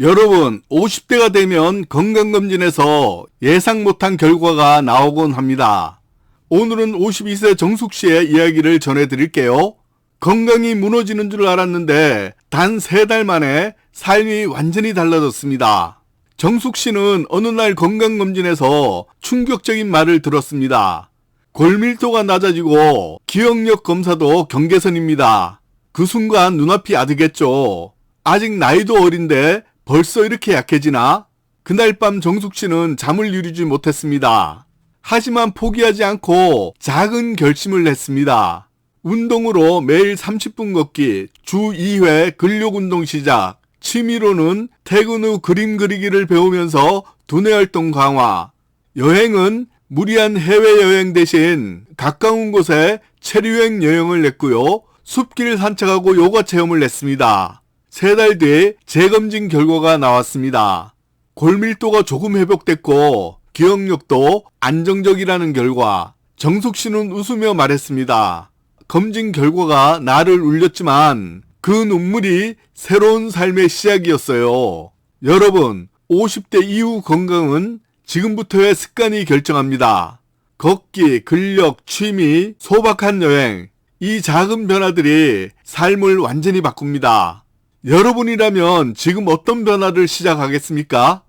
여러분, 50대가 되면 건강검진에서 예상 못한 결과가 나오곤 합니다. 오늘은 52세 정숙 씨의 이야기를 전해드릴게요. 건강이 무너지는 줄 알았는데 단세달 만에 삶이 완전히 달라졌습니다. 정숙 씨는 어느 날 건강검진에서 충격적인 말을 들었습니다. 골밀도가 낮아지고 기억력 검사도 경계선입니다. 그 순간 눈앞이 아득했죠. 아직 나이도 어린데 벌써 이렇게 약해지나? 그날 밤 정숙 씨는 잠을 이루지 못했습니다. 하지만 포기하지 않고 작은 결심을 했습니다. 운동으로 매일 30분 걷기, 주 2회 근력 운동 시작, 취미로는 퇴근 후 그림 그리기를 배우면서 두뇌 활동 강화, 여행은 무리한 해외여행 대신 가까운 곳에 체류행 여행을 냈고요. 숲길 산책하고 요가 체험을 냈습니다. 세 달뒤 재검진 결과가 나왔습니다. 골밀도가 조금 회복됐고 기억력도 안정적이라는 결과 정숙 씨는 웃으며 말했습니다. 검진 결과가 나를 울렸지만 그 눈물이 새로운 삶의 시작이었어요. 여러분, 50대 이후 건강은 지금부터의 습관이 결정합니다. 걷기, 근력, 취미, 소박한 여행, 이 작은 변화들이 삶을 완전히 바꿉니다. 여러분이라면 지금 어떤 변화를 시작하겠습니까?